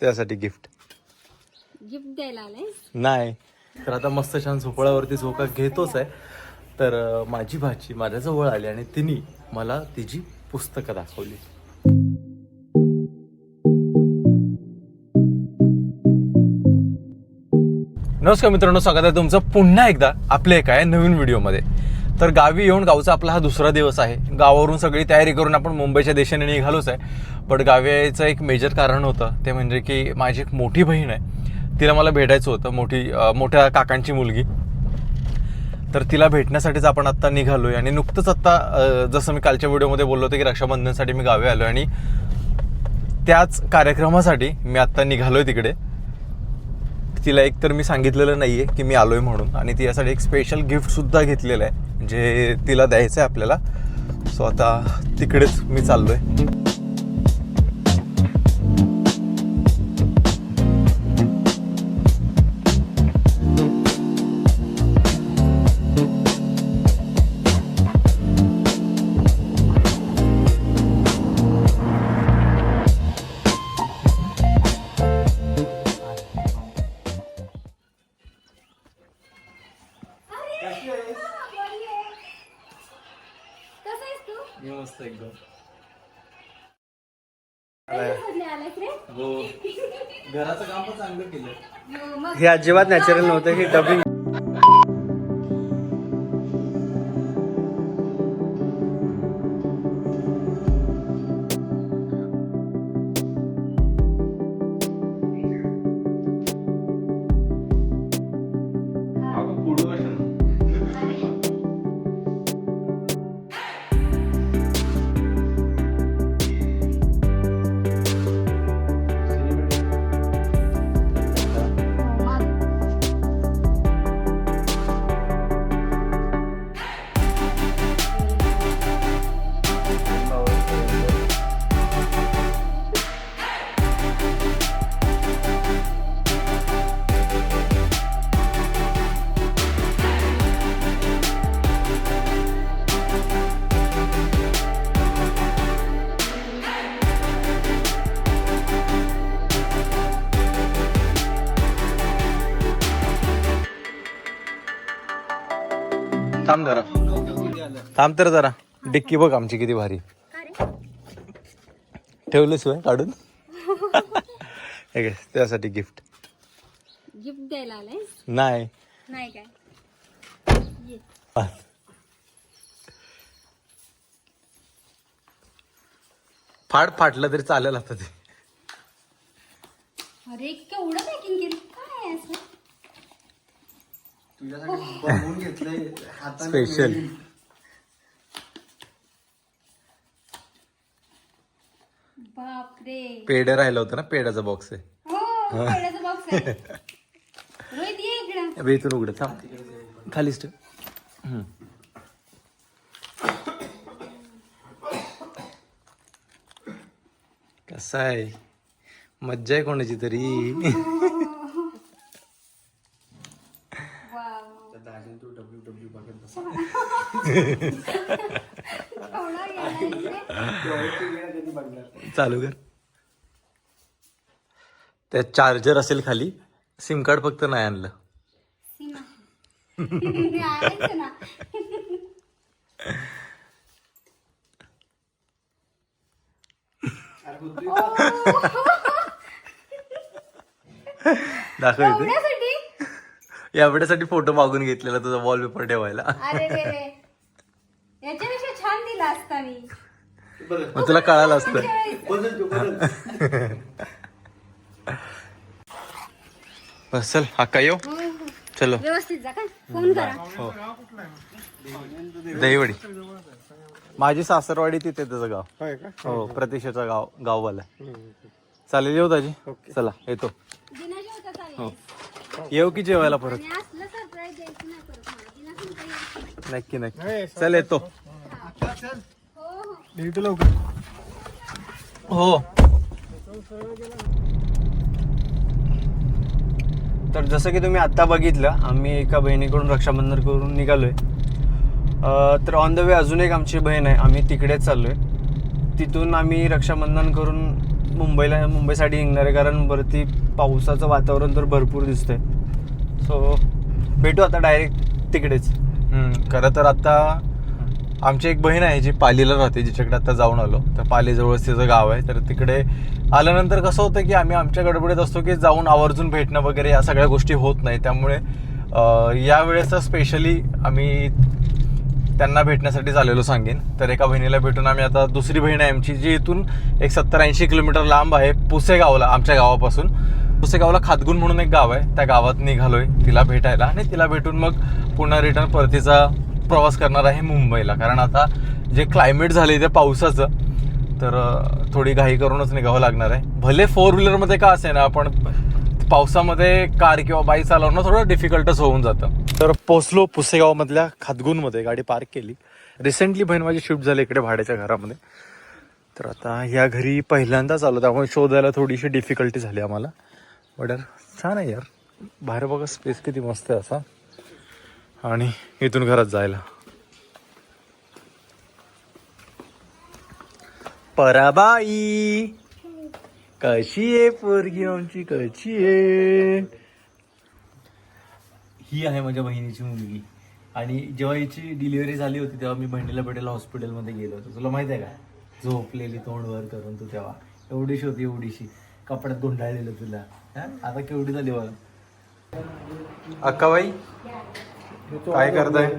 त्यासाठी gift gift द्यायला आलाय? नाही. तर आता मस्त छान झोपळावरती झोका घेतोच आहे. तर माझी भाची माझ्याजवळ आली आणि तिने मला तिची पुस्तकं दाखवली. नमस्कार मित्रांनो स्वागत आहे तुमचं पुन्हा एकदा आपल्या एका नवीन व्हिडिओमध्ये. तर गावी येऊन गावचा आपला हा दुसरा दिवस आहे. गावावरून सगळी तयारी करून आपण मुंबईच्या दिशेने निघालोच आहे. पण गावी यायचं एक मेजर कारण होतं. ते म्हणजे की माझी एक मोठी बहीण आहे. तिला मला भेटायचं होतं. मोठी मोठ्या काकांची मुलगी. तर तिला भेटण्यासाठीच आपण आत्ता निघालो आहे आणि नुकतंच आत्ता जसं मी कालच्या व्हिडिओमध्ये बोललो होतो की रक्षाबंधनसाठी मी गावी आलो आणि त्याच कार्यक्रमासाठी मी आत्ता निघालो आहे तिकडे. तिला एक तर मी सांगितलेलं नाही आहे की मी आलो आहे म्हणून. आणि तिच्यासाठी एक स्पेशल गिफ्टसुद्धा घेतलेलं आहे. जे तिला द्यायचं आहे आपल्याला. सो आता तिकडेच मी चाललो आहे मस्त एकदम. हो. घराचं काम पण चांगलं केलं हो, हे अजिबात नॅचरल नव्हतं हे डबिंग थांब जरा. थांब तर जरा. डिक्की बघ आमची किती भारी. ठेवलं शिवाय काढून? हे त्यासाठी गिफ्ट गिफ्ट द्यायला आलाय? नाही. नाही काय? ये. फाड फाटलं तरी चालेल आता ते. अरे केवढं पॅकिंग केली काय आहे असं स्पेशल बापरे. पेढ राहिलं होतं ना पेढ्याचा बॉक्स आहे. हो पेढ्याचा बॉक्स आहे. रोहित ये इकडं. अबे, इथून उघड थांब. खालीच ठेव हम्म. कसं आहे? मज्जा आहे कोणाची तरी. वाव. केवढा गेलाय रे. चालू कर. त्यात चार्जर असेल खाली. सिम कार्ड फक्त नाही आणलं. सीमा आणायचं ना. दाखव इथे. एवढ्यासाठी या वेळेसाठी फोटो मागून घेतलेला तुझा वॉलपेपर ठेवायला. अरे रे रे. याच्यापेक्षा छान दिला असता मी. मग तुला कळालं असतं. बस चल अक्का येऊ. हो, हो. चलो. व्यवस्थित जा का फोन करा. हो. दहीवडी. माझी सासरवाडी तिथे त्याचं गाव. होय का? हो प्रतीक्षाचं गाव गाववाला. चालेल येऊ दाजी? चला येतो. चालेल. येऊ की जेवायला परत. नक्की नक्की. चल येतो. हो हो. लवकर. हो तर जसं की तुम्ही आत्ता बघितलं आम्ही एका बहिणीकडून रक्षाबंधन करून निघालोय. अं, तर ऑन द वे अजून एक आमची बहीण आहे. आम्ही तिकडेच चाललोय. तिथून आम्ही रक्षाबंधन करून मुंबईला मुंबईसाठी निघणार आहे कारण वरती पावसाचं वातावरण तर भरपूर दिसतंय. सो भेटू आता डायरेक्ट तिकडेच. खरं तर आता आमची एक बहीण आहे जी पालीला राहते जिच्याकडे आता जाऊन आलो. तर पालीजवळच तिचं गाव आहे. तर तिकडे आल्यानंतर कसं होतं की आम्ही आमच्या गडबडीत असतो की जाऊन आवर्जून भेटणं वगैरे या सगळ्या गोष्टी होत नाही. त्यामुळे या यावेळेस स्पेशली आम्ही त्यांना भेटण्यासाठी चाललेलो सांगेन. तर एका बहिणीला भेटून आम्ही आता दुसरी बहीण आहे आमची जी इथून एक सत्तर ऐंशी किलोमीटर लांब आहे पुसेगावला आमच्या गावापासून. पुसेगावला खातगुण म्हणून एक गाव आहे. त्या गावात निघालोय तिला भेटायला आणि तिला भेटून मग पुन्हा रिटर्न परतीचा प्रवास करणार आहे मुंबईला. कारण आता जे क्लायमेट झाले ते पावसाचं तर थोडी घाई करूनच निघावं लागणार आहे. भले फोर व्हीलरमध्ये का असे ना आपण पावसामध्ये कार किंवा बाईक चालवणं थोडं डिफिकल्टच होऊन जातं. तर पोचलो पुसेगावमधल्या खातगुनमध्ये गाडी पार्क केली. रिसेंटली बहीण माझी शिफ्ट झाली इकडे भाड्याच्या घरामध्ये. तर आता ह्या घरी पहिल्यांदाच आलो त्यामुळे शोधायला थोडीशी डिफिकल्टी झाली आम्हाला. बट यार छान आहे यार. बाहेर बघा स्पेस किती मस्त आहे असा. आणि इथून घरात जायला. पराबाई! कशी आहे पोरगी आमची? कशी आहे? ही आहे माझ्या बहिणीची मुलगी. आणि जेव्हा हिची डिलिव्हरी झाली होती तेव्हा मी बहिणीला भेटायला हॉस्पिटलमध्ये गेलो होतो. तुला माहिती आहे का? झोपलेली तोंड वर करून तू तेव्हा. एवढीशी होती एवढीशी. कपड्यात गुंडाळलेलं तुला? आता केवढी झाली बघ. अक्काबाई काय करताय?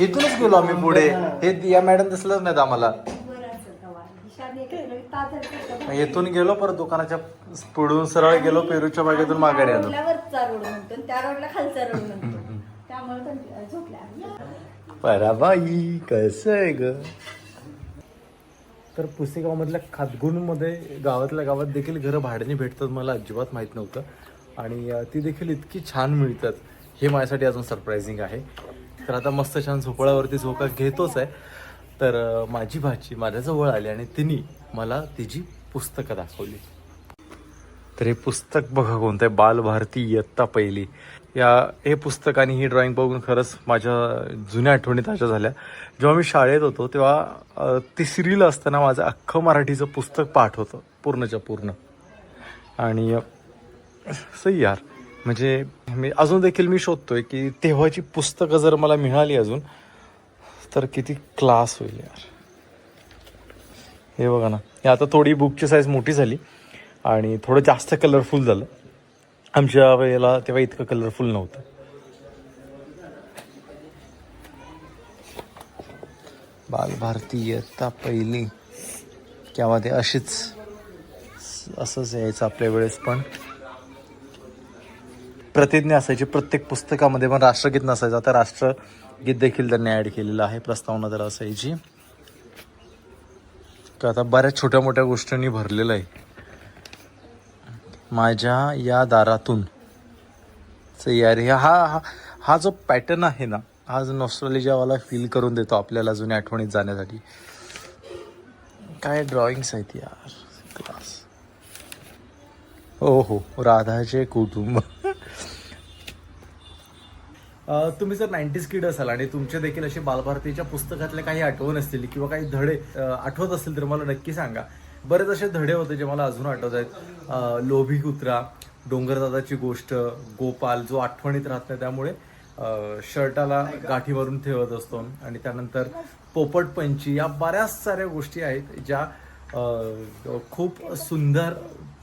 इथूनच गेलो आम्ही पुढे. हे या मॅडम दिसलंच नाहीत आम्हाला. इथून गेलो परत दुकानाच्या पुढून सरळ गेलो पेरूच्या बागेतून माघारी आलो. रोडला वरचा रोड म्हणतो आणि त्या रोडला खालचा रोड म्हणतो. त्यामुळे पण झोपल्या आम्ही. पराबाई कसं आहे ग? तर पुसेगावमधल्या खातगुणमध्ये गावातल्या गावात देखील घरं भाड्याने भेटतात मला अजिबात माहीत नव्हतं. आणि अं, ती देखील इतकी छान मिळतात. हे माझ्यासाठी अजून सरप्रायझिंग आहे. तर आता मस्त छान झोपळावरती झोका घेतोच आहे. तर माझी भाची माझ्याजवळ आली आणि तिने मला तिची पुस्तकं दाखवली. तर हे पुस्तक बघा कोणतं आहे बालभारती इयत्ता पहिली. या हे पुस्तक आणि ही ड्रॉइंग बघून खरंच माझ्या जुन्या आठवणी ताज्या झाल्या. जेव्हा मी शाळेत होतो तेव्हा तिसरीला असताना माझं अख्खं मराठीचं पुस्तक पाठ होतं पूर्णच्या पूर्ण. आणि सही यार. म्हणजे मी अजून देखील मी शोधतोय की तेव्हाची पुस्तकं जर मला मिळाली अजून तर किती क्लास होईल यार. हे बघा ना. हे आता थोडी बुकची साईज मोठी झाली आणि थोडं जास्त कलरफुल झालं. आमच्या वेळेला तेव्हा इतकं कलरफुल नव्हतं. बालभारती इयत्ता पहिली. किंवा ते अशीच असंच यायचं आपल्या वेळेस पण. प्रतिज्ञा असायची. प्रत्येक पुस्तकामध्ये पण राष्ट्रगीत नसायचं. आता राष्ट्रगीत देखील त्यांनी ॲड केलेलं आहे. प्रस्तावना तर असायची. का आता बऱ्याच छोट्या मोठ्या गोष्टींनी भरलेलं आहे. माझ्या या दारातून यार. हा हा हा जो पॅटर्न आहे ना हा जो नॉस्ट्रॉलिजावाला फील करून देतो आपल्याला जुन्या आठवणीत जाण्यासाठी. काय ड्रॉइंग्स आहेत यार. क्लास हो हो राधाचे कुटुंब. तुम्ही जर नाईन्टीज किड असाल आणि तुमचे देखील असे बालभारतीच्या पुस्तकातल्या काही आठवण असतील किंवा काही धडे आठवत असतील तर मला नक्की सांगा. बरेच असे धडे होते जे मला अजून आठवत आहेत. लोभी कुत्रा डोंगरदादाची गोष्ट गोपाल जो आठवणीत राहत नाही त्यामुळे शर्टाला गाठी मारून ठेवत असतो. आणि त्यानंतर पोपट पंची या बऱ्याच साऱ्या गोष्टी आहेत ज्या खूप सुंदर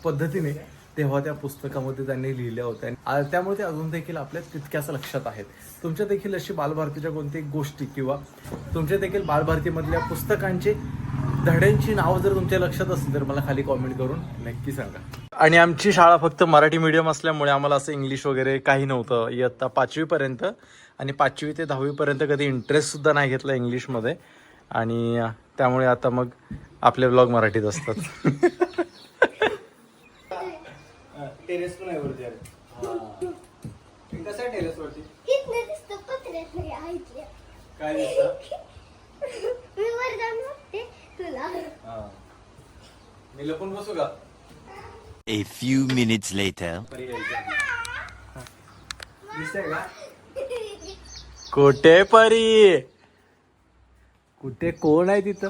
पद्धतीने तेव्हा त्या पुस्तकामध्ये त्यांनी लिहिल्या होत्या. त्यामुळे ते अजून देखील आपल्या तितक्याच लक्षात आहेत. तुमच्या देखील अशी बालभारतीच्या कोणत्याही गोष्टी किंवा तुमच्या देखील बालभारतीमधल्या पुस्तकांचे धड्यांची नाव जर तुमच्या लक्षात असतील तर मला खाली कॉमेंट करून नक्की सांगा. आणि आमची शाळा फक्त मराठी मीडियम असल्यामुळे आम्हाला असं इंग्लिश वगैरे काही नव्हतं. इयत्ता पाचवीपर्यंत आणि पाचवी ते दहावीपर्यंत कधी इंटरेस्टसुद्धा नाही घेतला इंग्लिशमध्ये आणि त्यामुळे आता मग आपले ब्लॉग मराठीत असतात. टेरेस पण आहे वरती कसं आहे टेरेस वरती? इथनं दिसतं पत्र्यात नाही ऐकलं. काय दिसतं? मी वर जाऊन बघते तुला. मी लपून बसू का? A few minutes later. दिसतंय का? कोठे परी? कुठे कोण आहे तिथं?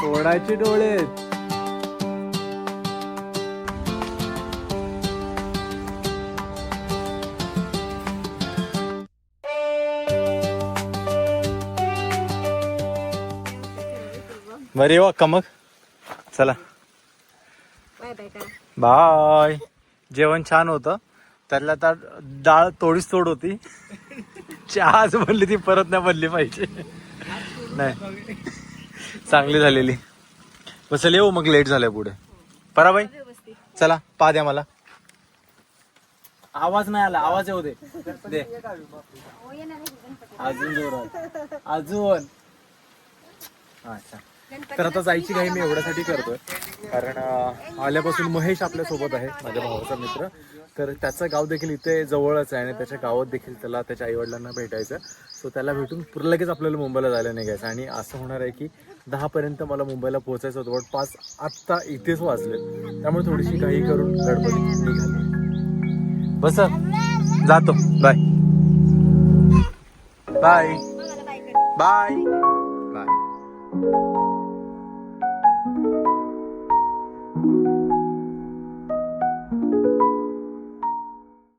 कोणाचे डोळे आहेत? बरे हो वा का मग. चला. बाय. बाय बाय जेवण छान होतं. त्यातल्या तर डाळ थोडीच तोड होती. चहाच बनली ती परत नाही बनली पाहिजे. नाही. चांगली झालेली. बसल येऊ हो मग लेट झालं पुढे. पराबाई चला पा द्या मला. आवाज नाही आला आवाज येऊ दे. दे. अजून जोरात. अजून. अच्छा. तर आता जायची घाई मी एवढ्यासाठी करतोय. कारण आल्यापासून महेश आपल्यासोबत आहे माझ्या भावाचा मित्र. तर त्याचं गाव देखील इथे जवळच आहे आणि त्याच्या गावात देखील त्याला त्याच्या आई वडिलांना भेटायचं सो त्याला भेटून लगेच आपल्याला मुंबईला जायला निघायचं आणि असं होणार आहे की दहा पर्यंत मला मुंबईला पोहोचायचं पाच आत्ता इथेच वाजले. त्यामुळे थोडीशी घाई करून गडबडीत निघाली. बस जातो. Bye bye bye bye